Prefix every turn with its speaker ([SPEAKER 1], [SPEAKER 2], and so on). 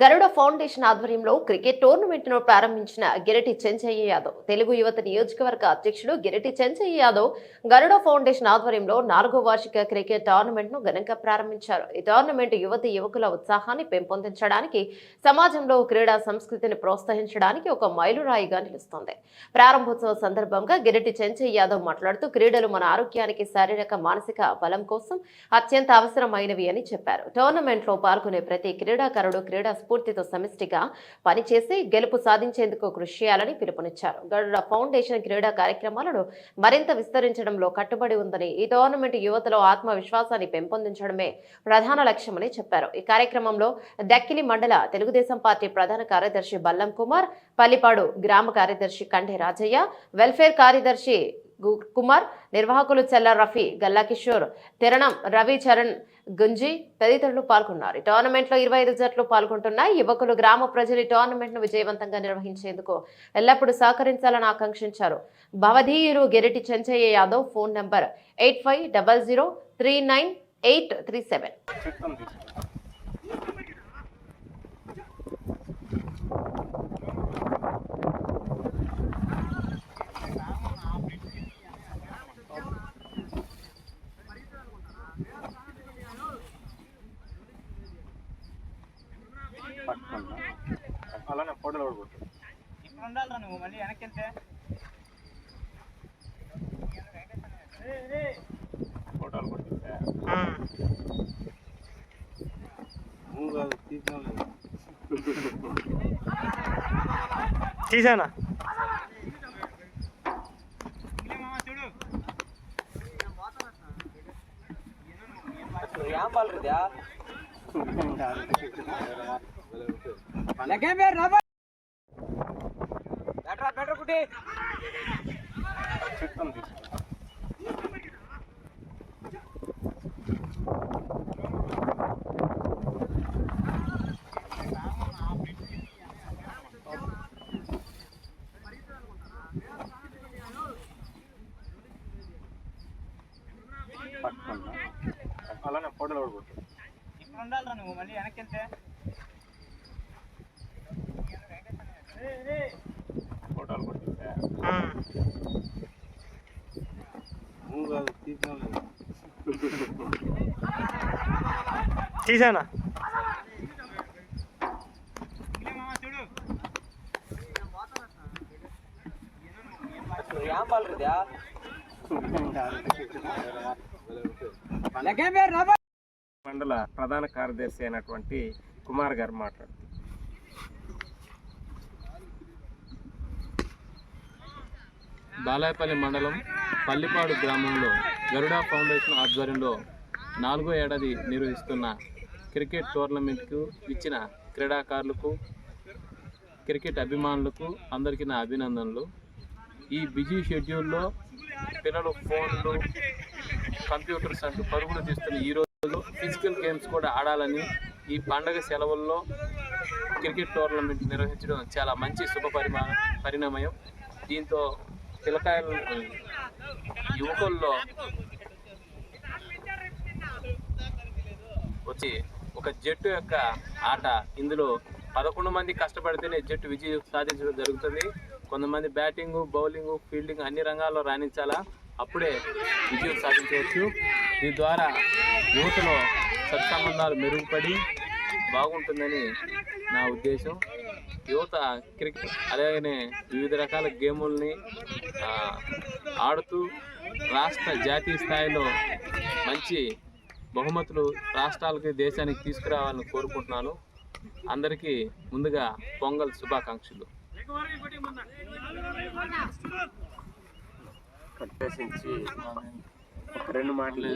[SPEAKER 1] గరుడ foundation ఆధ్వర్యంలో cricket టోర్నమెంట్ను ప్రారంభించిన గిరటి చెంచయ్య యాదవ్ తెలుగు యువత నియోజకవర్గ అధ్యక్షుడు గిరటి చెంచయ్య యాదవ్ గరుడ ఫౌండేషన్ ఆధ్వర్యంలో నాలుగో వార్షిక క్రికెట్ టోర్నమెంట్ను ఘనంగా ప్రారంభించారు. ఈ టోర్నమెంట్ యువతి యువకుల ఉత్సాహాన్ని పెంపొందించడానికి సమాజంలో క్రీడా సంస్కృతిని ప్రోత్సహించడానికి ఒక మైలురాయిగా నిలుస్తోంది. ప్రారంభోత్సవ సందర్భంగా గిరటి చెంచయ్య యాదవ్ మాట్లాడుతూ క్రీడలు మన ఆరోగ్యానికి శారీరక మానసిక బలం కోసం అత్యంత అవసరమైనవి అని చెప్పారు. టోర్నమెంట్లో పాల్గొనే ప్రతి క్రీడాకారుడు క్రీడా స్ఫూర్తితో సమిష్టిగా పనిచేసి గెలుపు సాధించేందుకు కృషి చేయాలని పిలుపునిచ్చారు. గరుడ ఫౌండేషన్ క్రీడా కార్యక్రమాలను మరింత విస్తరించడంలో కట్టుబడి ఉందని ఈ టోర్నమెంట్ యువతలో ఆత్మవిశ్వాసాన్ని పెంపొందించడమే ప్రధాన లక్ష్యమని చెప్పారు. ఈ కార్యక్రమంలో దక్కిలి మండల తెలుగుదేశం పార్టీ ప్రధాన కార్యదర్శి బల్లం కుమార్ పల్లిపాడు గ్రామ కార్యదర్శి కండే రాజయ్య వెల్ఫేర్ కార్యదర్శి కుమార్ నిర్వాహకులు చెల్ల రఫీ గల్లా కిషోర్ తిరణం రవి చరణ్ గుంజి తదితరులు పాల్గొన్నారు. ఈ టోర్నమెంట్లో ఇరవై ఐదు జట్లు పాల్గొంటున్నాయి యువకులు గ్రామ ప్రజలు ఈ టోర్నమెంట్ను విజయవంతంగా నిర్వహించేందుకు ఎల్లప్పుడూ సహకరించాలని ఆకాంక్షించారు. భవధీయులు Geriti Chenchaiah Yadav phone number eight five double zero three nine eight three seven.
[SPEAKER 2] అలానే ఫోటోలు కూడా కొట్టు.
[SPEAKER 3] ఇప్పుడు ఉండాలిరా నువ్వు మళ్ళీ వెనక్కి వెళ్తే
[SPEAKER 2] ఫోటోలు కొట్టిస్తే నువ్వు కాదు తీసిన?
[SPEAKER 3] తీసానా చూడు
[SPEAKER 4] ఏం బాలరుద్యా బెటర్ బెటర్ కుట్టి
[SPEAKER 2] చిత్తం తీసుకుంటా పట్టుకుంటా అలానే ఫోటోలు కూడా కొట్టు
[SPEAKER 3] ఇప్పుడు ఉండాలిరా నువ్వు మళ్ళీ వెనక్కి వెళ్తే
[SPEAKER 2] ఫోటోలు కొట్టిస్తే నువ్వు కాదు తీసిన
[SPEAKER 3] తీసానా? చూడు
[SPEAKER 4] ఏం బాలరుద్యా
[SPEAKER 5] మండల ప్రధాన కార్యదర్శి అయినటువంటి కుమార్ గారు మాట్లాడుతున్నారు
[SPEAKER 6] బాలాయపల్లి మండలం పల్లిపాడు గ్రామంలో గరుడా ఫౌండేషన్ ఆధ్వర్యంలో నాలుగో ఏడాది నిర్వహిస్తున్న క్రికెట్ టోర్నమెంట్కు ఇచ్చిన క్రీడాకారులకు క్రికెట్ అభిమానులకు అందరికీ నా అభినందనలు. ఈ బిజీ షెడ్యూల్లో పిల్లలు ఫోన్లు కంప్యూటర్స్ అంటూ పరుగులు తీస్తున్న ఈ రోజు ఫిజికల్ గేమ్స్ కూడా ఆడాలని ఈ పండగ సెలవుల్లో క్రికెట్ టోర్నమెంట్ నిర్వహించడం చాలా మంచి శుభ పరిమా పరిణామయం. దీంతో పిల్లకాయలు యువకుల్లో వచ్చి ఒక జట్టు యొక్క ఆట. ఇందులో పదకొండు మంది కష్టపడితేనే జట్టు విజయం సాధించడం జరుగుతుంది. కొంతమంది బ్యాటింగ్ బౌలింగ్ ఫీల్డింగ్ అన్ని రంగాల్లో రాణించాలా? అప్పుడే విజయం సాధించవచ్చు. దీని ద్వారా యువతలో సత్సంబంధాలు మెరుగుపడి బాగుంటుందని నా ఉద్దేశం. యువత క్రికెట్ అలాగనే వివిధ రకాల గేముల్ని ఆడుతూ రాష్ట్ర జాతీయ స్థాయిలో మంచి బహుమతులు రాష్ట్రాలకి దేశానికి తీసుకురావాలని కోరుకుంటున్నాను అందరికీ ముందుగా పొంగల్ శుభాకాంక్షలు
[SPEAKER 5] రెండు మాటలు